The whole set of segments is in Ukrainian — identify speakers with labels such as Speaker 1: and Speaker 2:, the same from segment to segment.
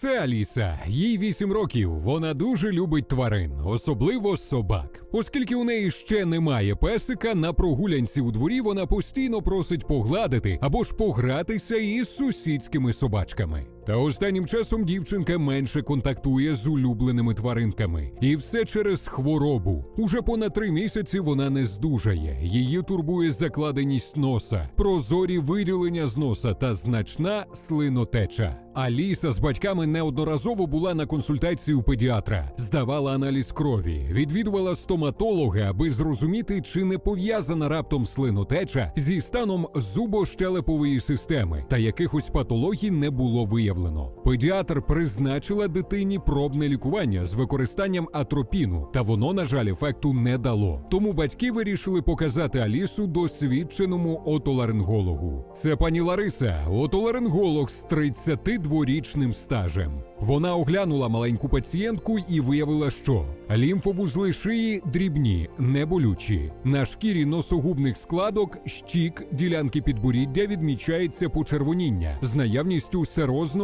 Speaker 1: Це Аліса. Їй 8 років. Вона дуже любить тварин, особливо собак. Оскільки у неї ще немає песика, на прогулянці у дворі вона постійно просить погладити або ж погратися із сусідськими собачками. Та останнім часом дівчинка менше контактує з улюбленими тваринками, і все через хворобу. Уже понад три місяці вона не здужає. Її турбує закладеність носа, прозорі виділення з носа та значна слинотеча. Аліса з батьками неодноразово була на консультації у педіатра, здавала аналіз крові, відвідувала стоматолога, аби зрозуміти, чи не пов'язана раптом слинотеча зі станом зубощелепової системи та якихось патологій не було виявлено. Педіатр призначила дитині пробне лікування з використанням атропіну, та воно, на жаль, ефекту не дало. Тому батьки вирішили показати Алісу досвідченому отоларингологу. Це пані Лариса, отоларинголог з 32-річним стажем. Вона оглянула маленьку пацієнтку і виявила, що лімфовузли шиї дрібні, неболючі. На шкірі носогубних складок, щік, ділянки підборіддя відмічається почервоніння з наявністю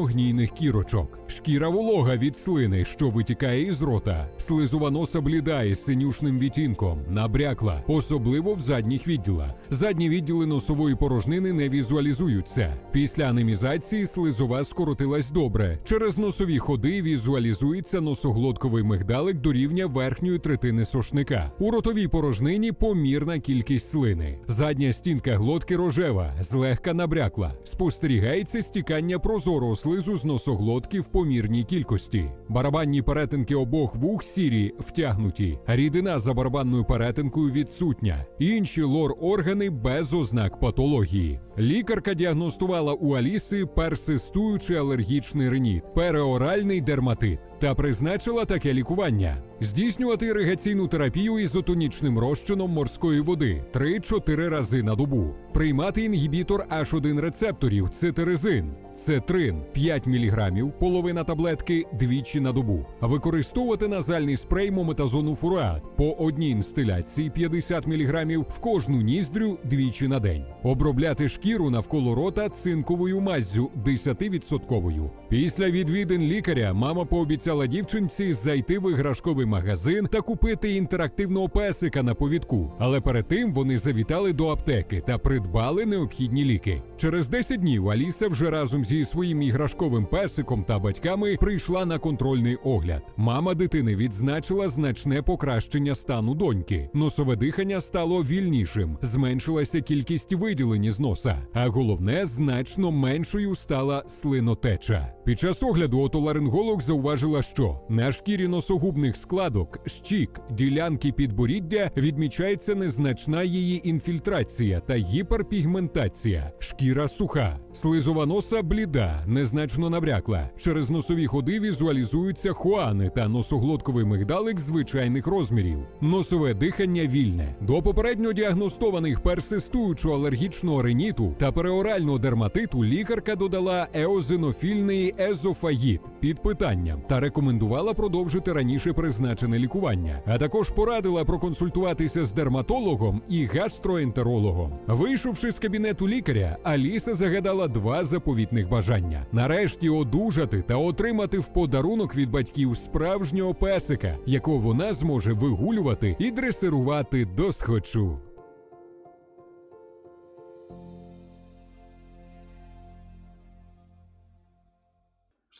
Speaker 1: серозно-гнійних кірочок. Шкіра волога від слини, що витікає із рота. Слизова носа бліда із синюшним відтінком, набрякла, особливо в задніх відділах. Задні відділи носової порожнини не візуалізуються. Після анемізації слизова скоротилась добре. Через носові ходи візуалізується носоглотковий мигдалик до рівня верхньої третини сошника. У ротовій порожнині помірна кількість слини. Задня стінка глотки рожева, злегка набрякла. Спостерігається стікання прозорого слизу з носоглотки в помірній кількості. Барабанні перетинки обох вух сірі, втягнуті. Рідина за барабанною перетинкою відсутня. Інші лор-органи без ознак патології. Лікарка діагностувала у Аліси персистуючий алергічний риніт, переоральний дерматит та призначила таке лікування: здійснювати іригаційну терапію ізотонічним розчином морської води 3-4 рази на добу, приймати інгібітор H1 рецепторів цитиризин. Цетрин 5 мг, половина таблетки двічі на добу. Використовувати назальний спрей мометазону фуруат по одній інстиляції 50 мг в кожну ніздрю двічі на день. Обробляти шкіру навколо рота цинковою маззю 10%. Після відвідин лікаря мама пообіцяла дівчинці зайти в іграшковий магазин та купити інтерактивного песика на повідку. Але перед тим вони завітали до аптеки та придбали необхідні ліки. Через 10 днів Аліса вже разом зі своїм іграшковим песиком та батьками прийшла на контрольний огляд. Мама дитини відзначила значне покращення стану доньки. Носове дихання стало вільнішим, зменшилася кількість виділень з носа, а головне, значно меншою стала слинотеча. Під час огляду отоларинголог зауважила, що на шкірі носогубних складок, щік, ділянки підборіддя відмічається незначна її інфільтрація та гіперпігментація. Шкіра суха, слизова носа бліда, незначно набрякла. Через носові ходи візуалізуються хуани та носоглотковий мигдалик звичайних розмірів. Носове дихання вільне. До попередньо діагностованих персистуючого алергічного риніту та переорального дерматиту лікарка додала еозинофільний езофагіт під питанням та рекомендувала продовжити раніше призначене лікування, а також порадила проконсультуватися з дерматологом і гастроентерологом. Вийшовши з кабінету лікаря, Аліса загадала два заповітних бажання: нарешті одужати та отримати в подарунок від батьків справжнього песика, якого вона зможе вигулювати і дресирувати до схочу.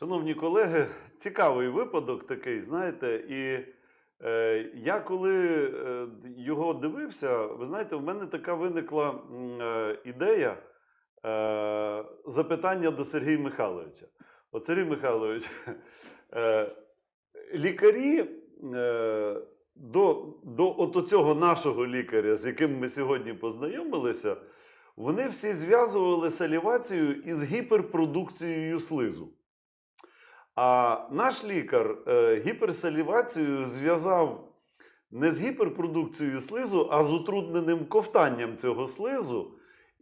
Speaker 2: Шановні колеги, цікавий випадок такий, знаєте, і е, я коли е, його дивився, ви знаєте, в мене така виникла е, ідея е, запитання до Сергія Михайловича. От Сергій Михайлович, е, лікарі е, до, до от цього нашого лікаря, з яким ми сьогодні познайомилися, вони всі зв'язували салівацію із гіперпродукцією слизу. А наш лікар е, гіперсалівацію зв'язав не з гіперпродукцією слизу, а з утрудненим ковтанням цього слизу.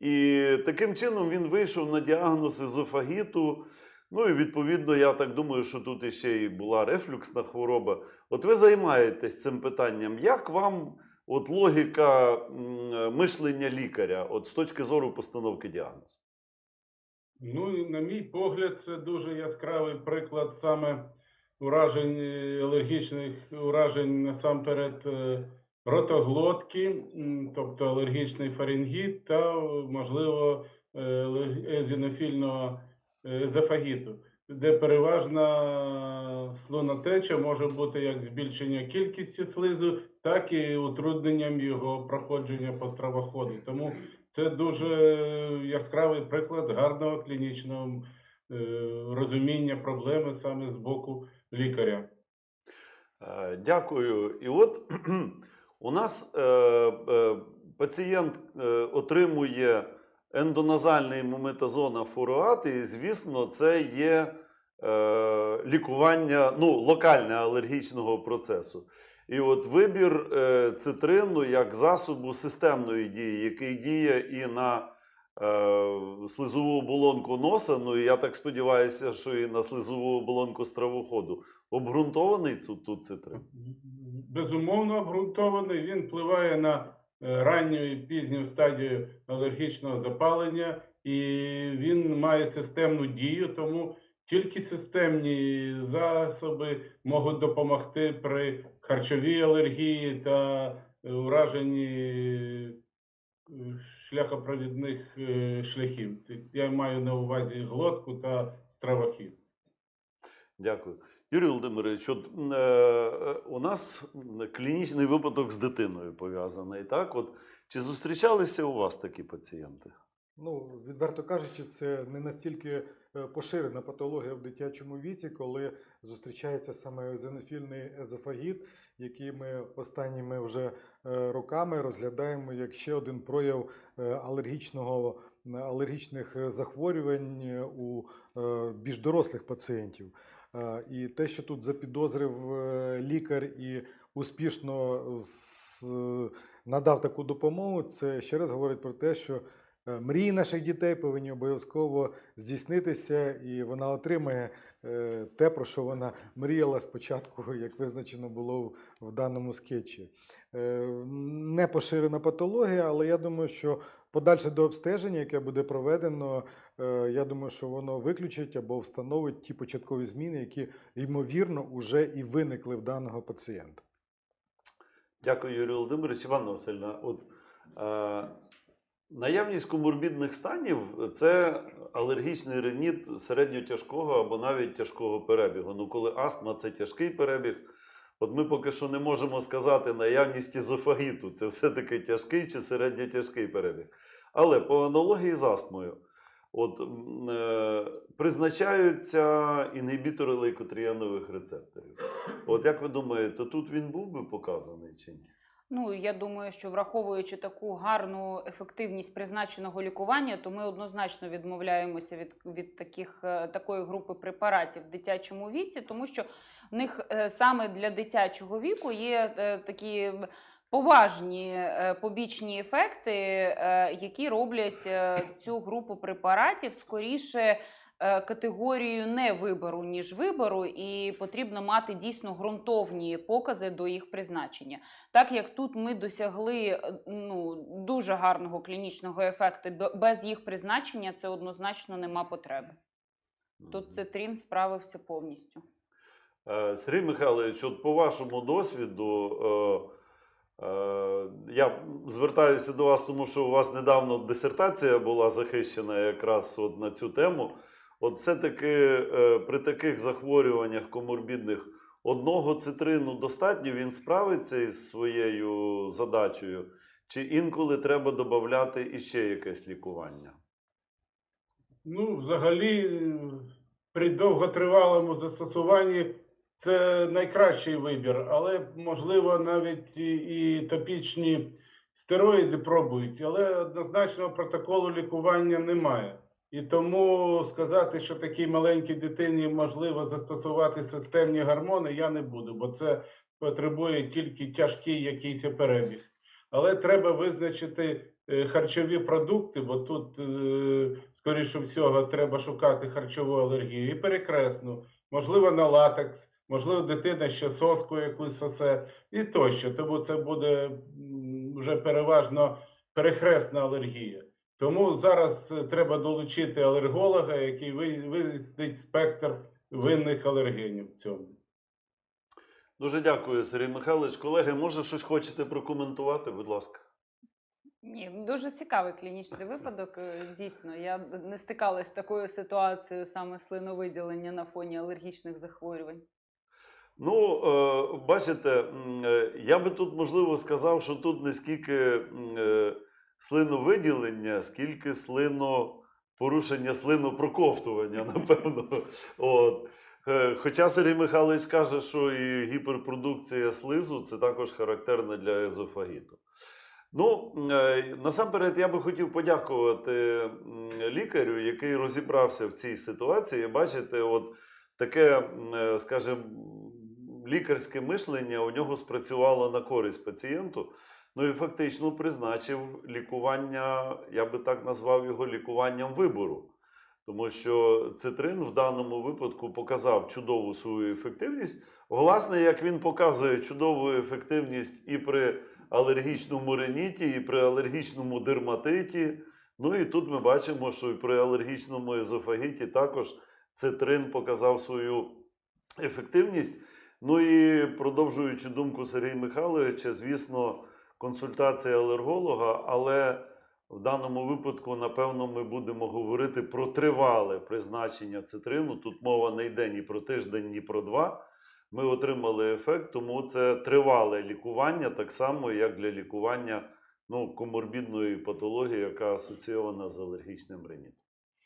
Speaker 2: І таким чином він вийшов на діагноз езофагіту. Ну і відповідно, я так думаю, що тут іще і була рефлюксна хвороба. От ви займаєтесь цим питанням. Як вам от логіка мишлення лікаря, от з точки зору постановки діагнозу?
Speaker 3: Ну, на мій погляд, це дуже яскравий приклад саме уражень е, алергічних уражень насамперед е, ротоглотки, тобто алергічний фарингіт та, е, можливо, езінофільного езофагіту, де переважна слунотеча може бути як збільшення кількості слизу, так і утрудненням його проходження по стравоходу. Тому це дуже яскравий приклад гарного клінічного е, розуміння проблеми саме з боку лікаря.
Speaker 2: Е, Дякую. І от у нас е, пацієнт отримує ендоназальний мометазона фуруат, і, звісно, це є лікування ну, локальне алергічного процесу. І от вибір е, цитрину як засобу системної дії, який діє і на е, слизову оболонку носа, ну і я так сподіваюся, що і на слизову оболонку стравоходу. Обґрунтований тут цитрин?
Speaker 3: Безумовно обґрунтований. Він впливає на е, ранню і пізню стадію алергічного запалення, і він має системну дію, тому тільки системні засоби можуть допомогти при харчовій алергії та е, е, шляхопровідних е, шляхів. Це я маю на увазі глотку та стравохід.
Speaker 2: Дякую. Юрій Володимирович, от, е, у нас клінічний випадок з дитиною пов'язаний. Так? От, чи зустрічалися у вас такі пацієнти?
Speaker 4: Ну, відверто кажучи, це не настільки поширена патологія в дитячому віці, коли зустрічається саме езонофільний езофагіт, який ми останніми вже е, роками розглядаємо як ще один прояв е, алергічного, алергічних е, захворювань е, у е, більш дорослих пацієнтів. Е, І те, що тут запідозрив е, лікар і успішно надав таку допомогу, це ще раз говорить про те, що Е, Мрії наших дітей повинні обов'язково здійснитися, і вона отримає е, те, про що вона мріяла спочатку, як визначено було в, даному скетчі. Е, Не поширена патологія, але я думаю, що подальше до обстеження, яке буде проведено, е, я думаю, що воно виключить або встановить ті початкові зміни, які ймовірно вже і виникли в даного пацієнта.
Speaker 2: Дякую, Юрій Володимирович. Іванна Васильівна, от, е, наявність коморбідних станів це алергічний реніт середньотяжкого або навіть тяжкого перебігу. Ну, коли астма це тяжкий перебіг, от ми поки що не можемо сказати наявність ізофагіту, це все-таки тяжкий чи середньотяжкий перебіг. Але по аналогії з астмою, от, е, призначаються інгібітори лейкотріанових рецепторів. От як ви думаєте, тут він був би показаний чи ні?
Speaker 5: Ну я думаю, що враховуючи таку гарну ефективність призначеного лікування, то ми однозначно відмовляємося від, від таких е, такої групи препаратів в дитячому віці, тому що в них е, саме для дитячого віку є е, такі. Поважні побічні ефекти, які роблять цю групу препаратів скоріше категорією не вибору, ніж вибору, і потрібно мати дійсно ґрунтовні покази до їх призначення. Так як тут ми досягли е, ну, дуже гарного клінічного ефекту, без їх призначення це однозначно нема потреби. Тут цитрин справився повністю.
Speaker 2: Е, Сергій Михайлович, от по вашому досвіду, е, е, я звертаюся до вас, тому що у вас недавно дисертація була захищена якраз от на цю тему. От все-таки е, при таких захворюваннях коморбідних одного цитрину достатньо, він справиться із своєю задачею, чи інколи треба додати іще якесь лікування?
Speaker 3: Ну, взагалі, е, при довготривалому застосуванні це найкращий вибір, але можливо навіть і, і топічні стероїди пробують, але однозначного протоколу лікування немає. І тому сказати, що такій маленькій дитині можливо застосувати системні гормони, я не буду, бо це потребує тільки тяжкий якийсь перебіг. Але треба визначити е, харчові продукти, бо тут, е, скоріше всього, треба шукати харчову алергію і перекресну, можливо, на латекс, можливо, дитина ще соску якусь сосе і тощо. Тому це буде вже переважно перехресна алергія. Тому зараз е, треба долучити алерголога, який ви- спектр винних алергенів в цьому.
Speaker 2: Дуже дякую, Сергій Михайлович. Колеги, може щось хочете прокоментувати, будь ласка.
Speaker 5: Ні, дуже цікавий клінічний випадок. Е, Дійсно, я не стикалася з такою ситуацією саме слиновиділення на фоні алергічних захворювань.
Speaker 2: Ну, е, бачите, я би тут можливо сказав, що тут не скільки слиновиділення, скільки слино порушення слинопроковтування, напевно. От. Е, Хоча Сергій Михайлович каже, що і гіперпродукція слизу це також характерно для езофагіту. Ну, е, насамперед, я би хотів подякувати лікарю, який розібрався в цій ситуації. Бачите, от таке, е, скажімо, лікарське мишлення у нього спрацювало на користь пацієнту. Ну і фактично призначив лікування, я би так назвав його лікуванням вибору. Тому що цитрин в даному випадку показав чудову свою ефективність. Власне, як він показує чудову ефективність і при алергічному реніті, і при алергічному дерматиті. Ну і тут ми бачимо, що і при алергічному езофагіті також цитрин показав свою ефективність. Ну і продовжуючи думку Сергія Михайловича, звісно, консультація алерголога, але в даному випадку, напевно, ми будемо говорити про тривале призначення цитрину. Тут мова не йде ні про тиждень, ні про два. Ми отримали ефект, тому це тривале лікування, так само, як для лікування ну, коморбідної патології, яка асоційована з алергічним ринітом.